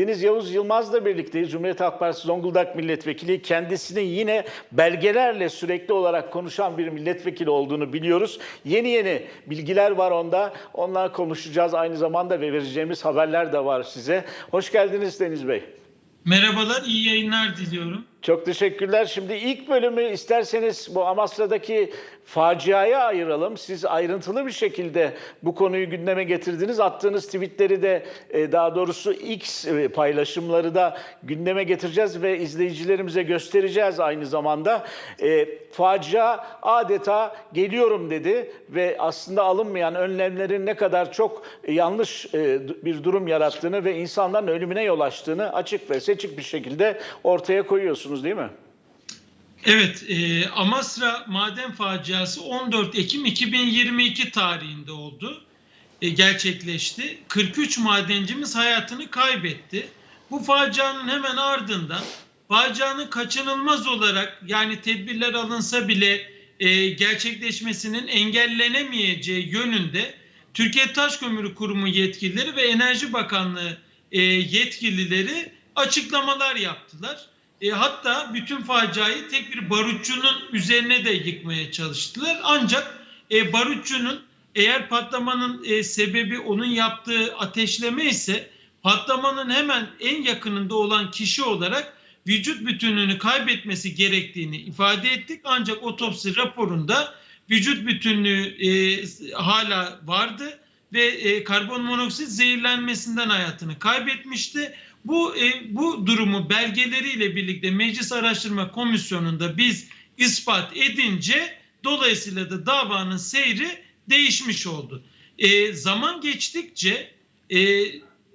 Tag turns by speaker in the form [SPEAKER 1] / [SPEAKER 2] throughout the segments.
[SPEAKER 1] Deniz Yavuz Yılmaz'la birlikteyiz. Cumhuriyet Halk Partisi Zonguldak Milletvekili. Kendisinin yine belgelerle sürekli olarak konuşan bir milletvekili olduğunu biliyoruz. Yeni yeni bilgiler var onda. Onlarla konuşacağız aynı zamanda ve vereceğimiz haberler de var size. Hoş geldiniz Deniz Bey.
[SPEAKER 2] Merhabalar, iyi yayınlar diliyorum.
[SPEAKER 1] Çok teşekkürler. Şimdi ilk bölümü isterseniz bu Amasra'daki faciaya ayıralım. Siz ayrıntılı bir şekilde bu konuyu gündeme getirdiniz. Attığınız tweetleri de e, daha doğrusu X e, paylaşımları da gündeme getireceğiz ve izleyicilerimize göstereceğiz aynı zamanda. E, facia adeta geliyorum dedi ve aslında alınmayan önlemlerin ne kadar çok yanlış e, bir durum yarattığını ve insanların ölümüne yol açtığını açık ve seçik bir şekilde ortaya koyuyorsunuz değil mi?
[SPEAKER 2] Evet, e, Amasra maden faciası 14 Ekim 2022 tarihinde oldu. E, gerçekleşti. 43 madencimiz hayatını kaybetti. Bu facianın hemen ardından facianın kaçınılmaz olarak yani tedbirler alınsa bile e, gerçekleşmesinin engellenemeyeceği yönünde Türkiye Taş Kömürü Kurumu yetkilileri ve Enerji Bakanlığı e, yetkilileri açıklamalar yaptılar. E, hatta bütün faciayı tek bir barutçunun üzerine de yıkmaya çalıştılar. Ancak e, barutçunun eğer patlamanın e, sebebi onun yaptığı ateşleme ise patlamanın hemen en yakınında olan kişi olarak vücut bütünlüğünü kaybetmesi gerektiğini ifade ettik. Ancak otopsi raporunda vücut bütünlüğü e, hala vardı ve e, karbon monoksit zehirlenmesinden hayatını kaybetmişti. Bu e, bu durumu belgeleriyle birlikte Meclis Araştırma Komisyonu'nda biz ispat edince dolayısıyla da davanın seyri değişmiş oldu. E, zaman geçtikçe e,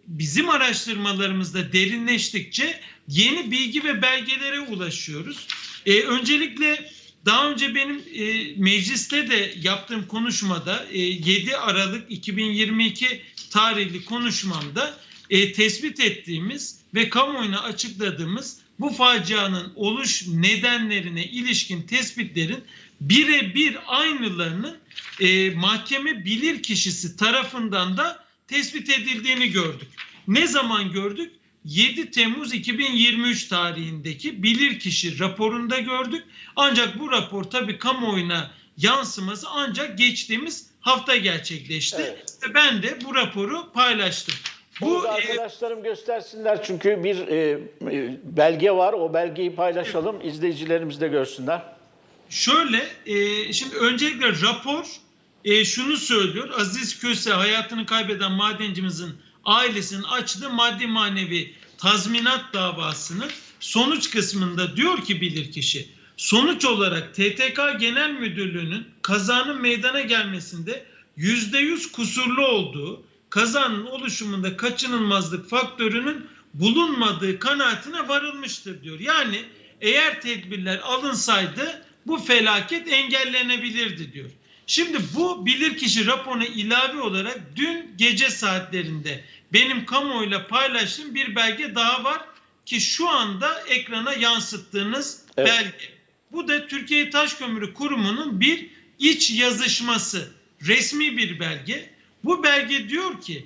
[SPEAKER 2] bizim araştırmalarımızda derinleştikçe yeni bilgi ve belgelere ulaşıyoruz. E, öncelikle daha önce benim e, mecliste de yaptığım konuşmada e, 7 Aralık 2022 tarihli konuşmamda e, tespit ettiğimiz ve kamuoyuna açıkladığımız bu facianın oluş nedenlerine ilişkin tespitlerin birebir aynılarının e, mahkeme bilir kişisi tarafından da tespit edildiğini gördük. Ne zaman gördük? 7 Temmuz 2023 tarihindeki bilirkişi raporunda gördük. Ancak bu rapor tabii kamuoyuna yansıması ancak geçtiğimiz hafta gerçekleşti.
[SPEAKER 1] Evet.
[SPEAKER 2] Ve ben de bu raporu paylaştım.
[SPEAKER 1] Bu
[SPEAKER 2] e,
[SPEAKER 1] arkadaşlarım göstersinler çünkü bir e, e, belge var. O belgeyi paylaşalım. İzleyicilerimiz de görsünler.
[SPEAKER 2] Şöyle, e, şimdi öncelikle rapor e, şunu söylüyor. Aziz Köse hayatını kaybeden madencimizin ailesinin açtığı maddi manevi tazminat davasının sonuç kısmında diyor ki bilirkişi, sonuç olarak TTK Genel Müdürlüğü'nün kazanın meydana gelmesinde %100 kusurlu olduğu, kazanın oluşumunda kaçınılmazlık faktörünün bulunmadığı kanaatine varılmıştır diyor. Yani eğer tedbirler alınsaydı bu felaket engellenebilirdi diyor. Şimdi bu bilirkişi raporuna ilave olarak dün gece saatlerinde benim kamuoyuyla paylaştığım bir belge daha var ki şu anda ekrana yansıttığınız
[SPEAKER 1] Evet.
[SPEAKER 2] belge. Bu da Türkiye Taş Kömürü Kurumu'nun bir iç yazışması, resmi bir belge. Bu belge diyor ki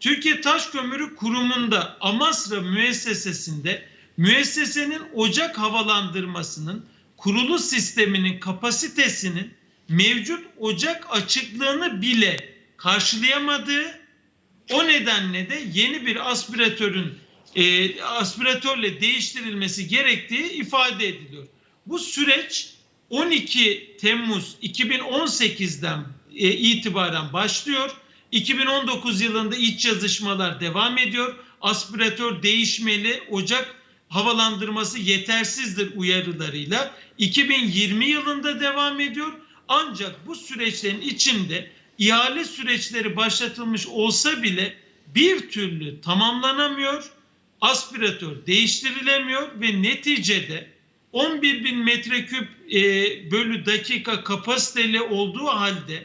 [SPEAKER 2] Türkiye Taş Kömürü Kurumu'nda Amasra müessesesinde müessesenin ocak havalandırmasının kurulu sisteminin kapasitesinin mevcut ocak açıklığını bile karşılayamadığı o nedenle de yeni bir aspiratörün e, aspiratörle değiştirilmesi gerektiği ifade ediliyor. Bu süreç 12 Temmuz 2018'den e, itibaren başlıyor. 2019 yılında iç yazışmalar devam ediyor. Aspiratör değişmeli, ocak havalandırması yetersizdir uyarılarıyla 2020 yılında devam ediyor. Ancak bu süreçlerin içinde ihale süreçleri başlatılmış olsa bile bir türlü tamamlanamıyor. Aspiratör değiştirilemiyor ve neticede 11 bin metreküp e, bölü dakika kapasiteli olduğu halde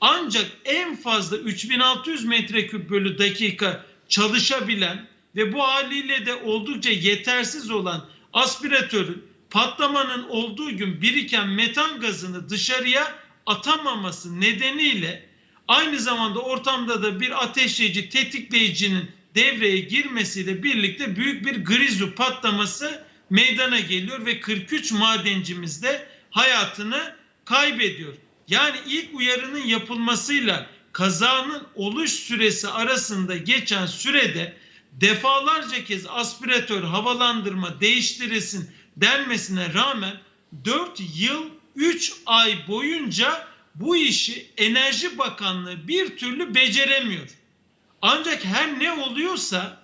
[SPEAKER 2] ancak en fazla 3600 metreküp bölü dakika çalışabilen ve bu haliyle de oldukça yetersiz olan aspiratörün patlamanın olduğu gün biriken metan gazını dışarıya atamaması nedeniyle aynı zamanda ortamda da bir ateşleyici tetikleyicinin devreye girmesiyle birlikte büyük bir grizu patlaması meydana geliyor ve 43 madencimiz de hayatını kaybediyor. Yani ilk uyarının yapılmasıyla kazanın oluş süresi arasında geçen sürede defalarca kez aspiratör havalandırma değiştirilsin denmesine rağmen 4 yıl 3 ay boyunca bu işi Enerji Bakanlığı bir türlü beceremiyor. Ancak her ne oluyorsa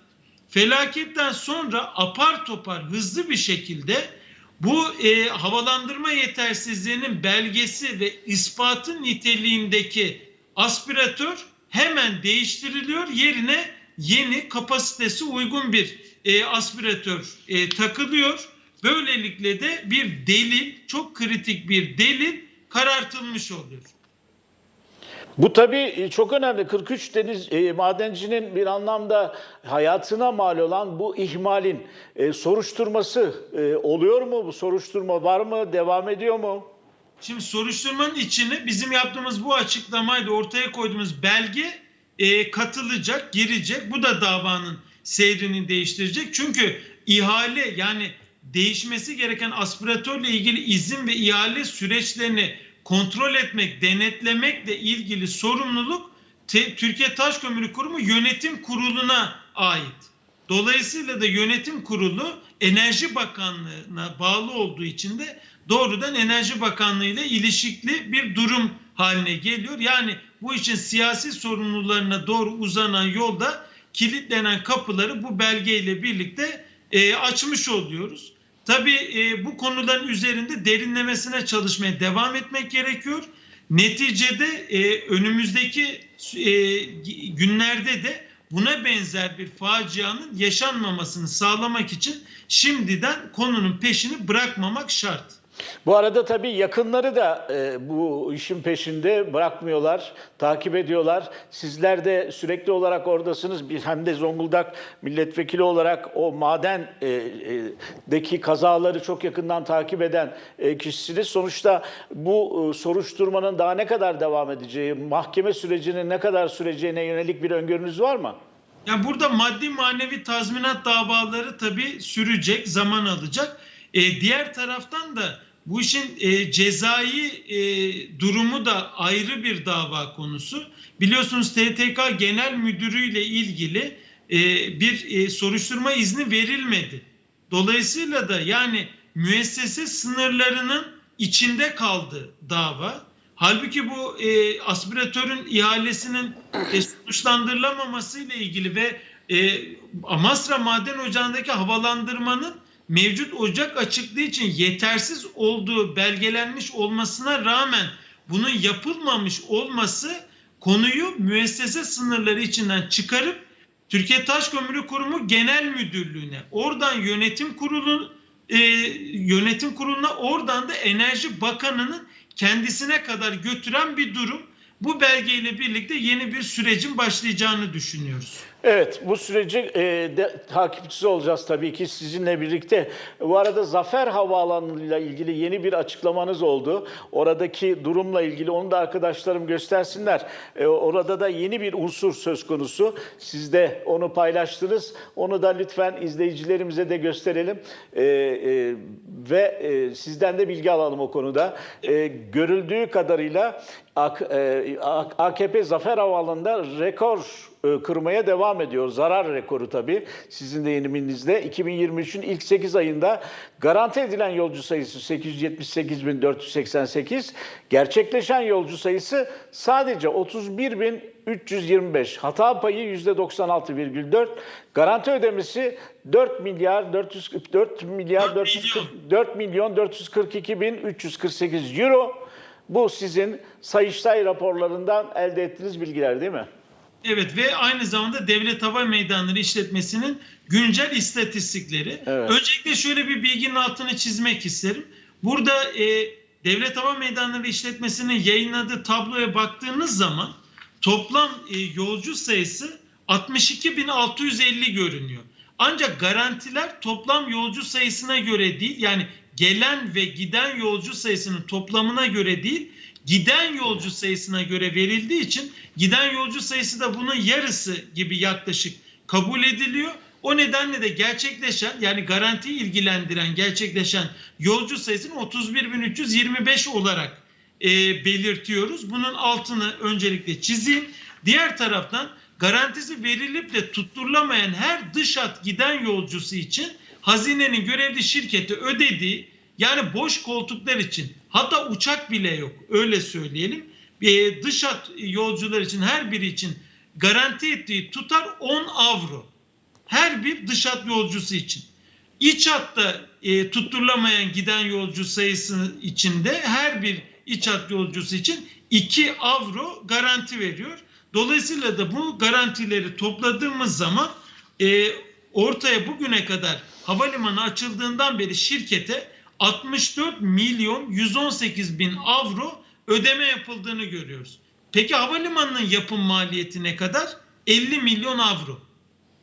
[SPEAKER 2] felaketten sonra apar topar hızlı bir şekilde bu e, havalandırma yetersizliğinin belgesi ve ispatı niteliğindeki aspiratör hemen değiştiriliyor. Yerine yeni kapasitesi uygun bir e, aspiratör e, takılıyor. Böylelikle de bir delil, çok kritik bir delil karartılmış oluyor.
[SPEAKER 1] Bu tabii çok önemli. 43 deniz e, madencinin bir anlamda hayatına mal olan bu ihmalin e, soruşturması e, oluyor mu? Bu soruşturma var mı? Devam ediyor mu?
[SPEAKER 2] Şimdi soruşturmanın içine bizim yaptığımız bu açıklamayla ortaya koyduğumuz belge e, katılacak, girecek. Bu da davanın seyrini değiştirecek. Çünkü ihale yani değişmesi gereken aspiratörle ilgili izin ve ihale süreçlerini kontrol etmek, denetlemekle ilgili sorumluluk Te- Türkiye Taş Kömürü Kurumu Yönetim Kurulu'na ait. Dolayısıyla da yönetim kurulu Enerji Bakanlığı'na bağlı olduğu için de doğrudan Enerji Bakanlığı ile ilişikli bir durum haline geliyor. Yani bu için siyasi sorumlularına doğru uzanan yolda kilitlenen kapıları bu belgeyle birlikte e, açmış oluyoruz. Tabii e, bu konuların üzerinde derinlemesine çalışmaya devam etmek gerekiyor. Neticede e, önümüzdeki e, günlerde de buna benzer bir facianın yaşanmamasını sağlamak için şimdiden konunun peşini bırakmamak şart.
[SPEAKER 1] Bu arada tabii yakınları da e, bu işin peşinde bırakmıyorlar, takip ediyorlar. Sizler de sürekli olarak oradasınız. Bir hem de Zonguldak milletvekili olarak o maden e, e, kazaları çok yakından takip eden e, kişisiniz. Sonuçta bu e, soruşturmanın daha ne kadar devam edeceği, mahkeme sürecinin ne kadar süreceğine yönelik bir öngörünüz var mı?
[SPEAKER 2] Yani burada maddi manevi tazminat davaları tabii sürecek, zaman alacak. E, diğer taraftan da bu işin e, cezai e, durumu da ayrı bir dava konusu. Biliyorsunuz TTK Genel Müdürü ile ilgili e, bir e, soruşturma izni verilmedi. Dolayısıyla da yani müessese sınırlarının içinde kaldı dava. Halbuki bu e, aspiratörün ihalesinin e, sonuçlandırılamaması ile ilgili ve e, Amasra Maden Ocağı'ndaki havalandırmanın mevcut ocak açıklığı için yetersiz olduğu belgelenmiş olmasına rağmen bunun yapılmamış olması konuyu müessese sınırları içinden çıkarıp Türkiye Taş Kömürü Kurumu Genel Müdürlüğü'ne, oradan yönetim kurulu e, yönetim kuruluna, oradan da Enerji Bakanı'nın kendisine kadar götüren bir durum. Bu belgeyle birlikte yeni bir sürecin başlayacağını düşünüyoruz.
[SPEAKER 1] Evet, bu süreci e, de, takipçisi olacağız tabii ki sizinle birlikte. Bu arada Zafer Havaalanı'yla ilgili yeni bir açıklamanız oldu. Oradaki durumla ilgili onu da arkadaşlarım göstersinler. E, orada da yeni bir unsur söz konusu. Siz de onu paylaştınız. Onu da lütfen izleyicilerimize de gösterelim. E, e, ve e, sizden de bilgi alalım o konuda. E, görüldüğü kadarıyla AKP Zafer Havaalanı'nda rekor e, kırmaya devam ediyor. Zarar rekoru tabii sizin de yeniminizde. 2023'ün ilk 8 ayında garanti edilen yolcu sayısı 878.488. Gerçekleşen yolcu sayısı sadece 31.325. Hata payı %96,4. Garanti ödemesi 4 milyar 400 4 milyar
[SPEAKER 2] 4
[SPEAKER 1] 440 4 milyon 442 bin 348 euro. Bu sizin Sayıştay raporlarından elde ettiğiniz bilgiler değil mi?
[SPEAKER 2] Evet ve aynı zamanda Devlet Hava Meydanları işletmesinin güncel istatistikleri.
[SPEAKER 1] Evet.
[SPEAKER 2] Öncelikle şöyle bir bilginin altını çizmek isterim. Burada e, Devlet Hava Meydanları işletmesinin yayınladığı tabloya baktığınız zaman toplam e, yolcu sayısı 62.650 görünüyor. Ancak garantiler toplam yolcu sayısına göre değil yani gelen ve giden yolcu sayısının toplamına göre değil giden yolcu sayısına göre verildiği için giden yolcu sayısı da bunun yarısı gibi yaklaşık kabul ediliyor. O nedenle de gerçekleşen yani garantiyi ilgilendiren gerçekleşen yolcu sayısını 31.325 olarak e, belirtiyoruz. Bunun altını öncelikle çizeyim. Diğer taraftan garantisi verilip de tutturulamayan her dış hat giden yolcusu için hazinenin görevli şirketi ödediği yani boş koltuklar için hatta uçak bile yok öyle söyleyelim. E, dış hat yolcular için her biri için garanti ettiği tutar 10 avro. Her bir dış hat yolcusu için. İç hatta e, tutturulamayan giden yolcu sayısı içinde her bir iç hat yolcusu için 2 avro garanti veriyor. Dolayısıyla da bu garantileri topladığımız zaman e, ortaya bugüne kadar havalimanı açıldığından beri şirkete 64 milyon 118 bin avro ödeme yapıldığını görüyoruz. Peki havalimanının yapım maliyeti ne kadar? 50 milyon avro.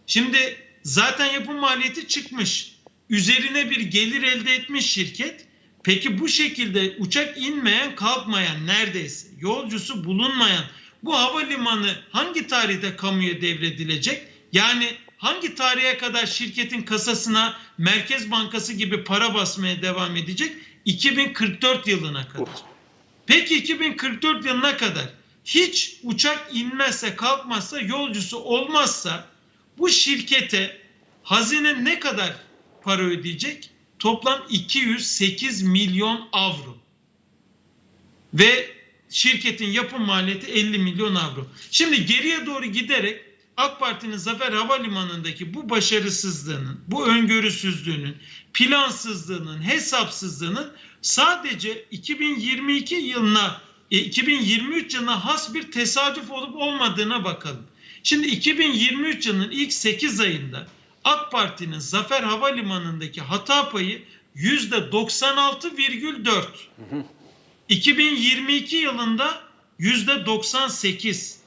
[SPEAKER 2] Şimdi zaten yapım maliyeti çıkmış. Üzerine bir gelir elde etmiş şirket. Peki bu şekilde uçak inmeyen kalkmayan neredeyse yolcusu bulunmayan bu havalimanı hangi tarihte kamuya devredilecek? Yani hangi tarihe kadar şirketin kasasına Merkez Bankası gibi para basmaya devam edecek? 2044 yılına kadar. Peki 2044 yılına kadar hiç uçak inmezse kalkmazsa yolcusu olmazsa bu şirkete hazine ne kadar para ödeyecek? Toplam 208 milyon avro. Ve şirketin yapım maliyeti 50 milyon avro. Şimdi geriye doğru giderek AK Parti'nin Zafer Havalimanı'ndaki bu başarısızlığının, bu öngörüsüzlüğünün, plansızlığının, hesapsızlığının sadece 2022 yılına, e, 2023 yılına has bir tesadüf olup olmadığına bakalım. Şimdi 2023 yılının ilk 8 ayında AK Parti'nin Zafer Havalimanı'ndaki hata payı %96,4. 2022 yılında %98.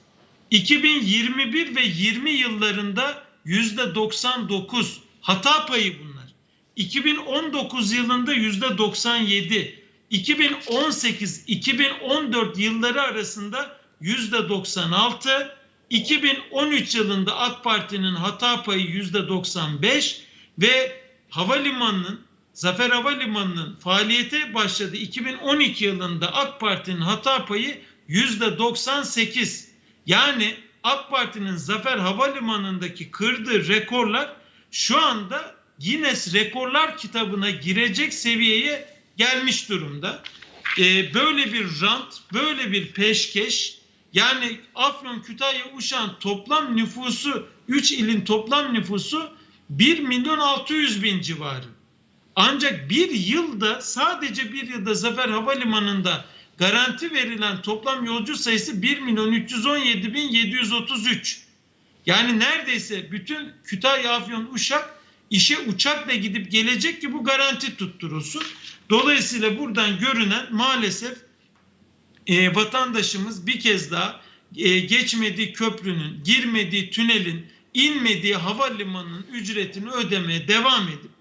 [SPEAKER 2] 2021 ve 20 yıllarında %99 hata payı bunlar. 2019 yılında %97. 2018-2014 yılları arasında %96. 2013 yılında AK Parti'nin hata payı %95 ve havalimanının Zafer Havalimanı'nın faaliyete başladı 2012 yılında AK Parti'nin hata payı %98. Yani AK Parti'nin Zafer Havalimanı'ndaki kırdığı rekorlar şu anda Guinness Rekorlar kitabına girecek seviyeye gelmiş durumda. Ee, böyle bir rant, böyle bir peşkeş yani Afyon, Kütahya, Uşak'ın toplam nüfusu 3 ilin toplam nüfusu 1 milyon 600 bin civarı. Ancak bir yılda sadece bir yılda Zafer Havalimanı'nda garanti verilen toplam yolcu sayısı 1 milyon 317 bin 733. Yani neredeyse bütün Kütahya, Afyon, Uşak işe uçakla gidip gelecek ki bu garanti tutturulsun. Dolayısıyla buradan görünen maalesef e, vatandaşımız bir kez daha e, geçmediği köprünün, girmediği tünelin, inmediği havalimanının ücretini ödemeye devam edip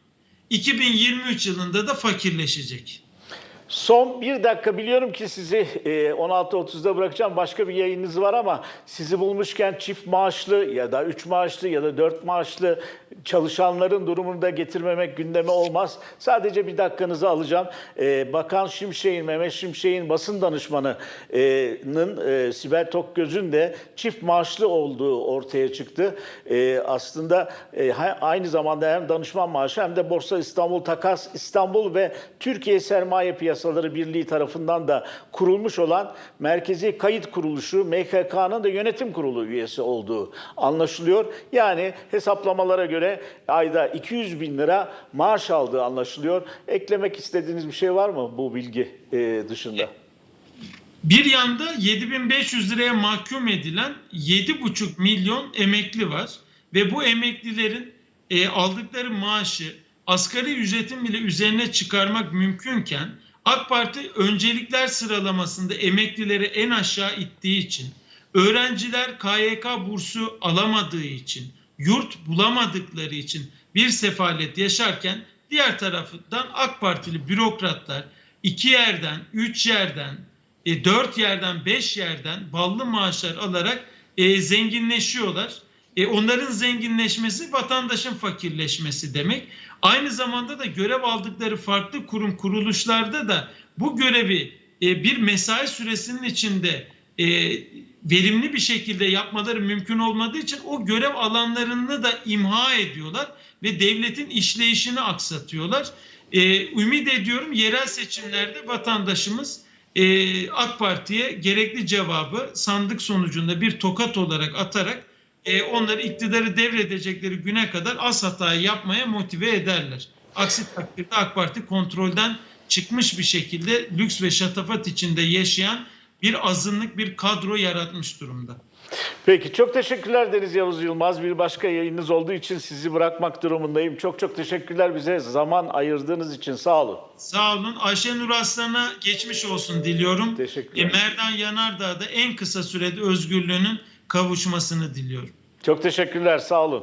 [SPEAKER 2] 2023 yılında da fakirleşecek.
[SPEAKER 1] Son bir dakika biliyorum ki sizi e, 16.30'da bırakacağım. Başka bir yayınınız var ama sizi bulmuşken çift maaşlı ya da üç maaşlı ya da dört maaşlı çalışanların durumunu da getirmemek gündeme olmaz. Sadece bir dakikanızı alacağım. E, Bakan Şimşek'in, Mehmet Şimşek'in basın danışmanının e, Sibel Tokgöz'ün de çift maaşlı olduğu ortaya çıktı. E, aslında e, aynı zamanda hem danışman maaşı hem de Borsa İstanbul Takas İstanbul ve Türkiye Sermaye Piyasaları Birliği tarafından da kurulmuş olan Merkezi Kayıt Kuruluşu MKK'nın da yönetim kurulu üyesi olduğu anlaşılıyor. Yani hesaplamalara göre ayda 200 bin lira maaş aldığı anlaşılıyor. Eklemek istediğiniz bir şey var mı bu bilgi e, dışında?
[SPEAKER 2] Bir yanda 7500 liraya mahkum edilen 7,5 milyon emekli var ve bu emeklilerin e, aldıkları maaşı asgari ücretin bile üzerine çıkarmak mümkünken AK Parti öncelikler sıralamasında emeklileri en aşağı ittiği için, öğrenciler KYK bursu alamadığı için, yurt bulamadıkları için bir sefalet yaşarken diğer taraftan AK Partili bürokratlar iki yerden, üç yerden, e, dört yerden, beş yerden ballı maaşlar alarak e, zenginleşiyorlar. E, onların zenginleşmesi vatandaşın fakirleşmesi demek. Aynı zamanda da görev aldıkları farklı kurum kuruluşlarda da bu görevi e, bir mesai süresinin içinde e, verimli bir şekilde yapmaları mümkün olmadığı için o görev alanlarını da imha ediyorlar ve devletin işleyişini aksatıyorlar. E, ümit ediyorum yerel seçimlerde vatandaşımız e, AK Parti'ye gerekli cevabı sandık sonucunda bir tokat olarak atarak e, onları iktidarı devredecekleri güne kadar az hatayı yapmaya motive ederler. Aksi takdirde AK Parti kontrolden çıkmış bir şekilde lüks ve şatafat içinde yaşayan bir azınlık bir kadro yaratmış durumda.
[SPEAKER 1] Peki çok teşekkürler Deniz Yavuz Yılmaz. Bir başka yayınınız olduğu için sizi bırakmak durumundayım. Çok çok teşekkürler bize zaman ayırdığınız için. Sağ olun.
[SPEAKER 2] Sağ olun. Ayşenur Aslan'a geçmiş olsun diliyorum.
[SPEAKER 1] Teşekkürler.
[SPEAKER 2] E, Merdan Yanardağ da en kısa sürede özgürlüğünün kavuşmasını diliyorum.
[SPEAKER 1] Çok teşekkürler. Sağ olun.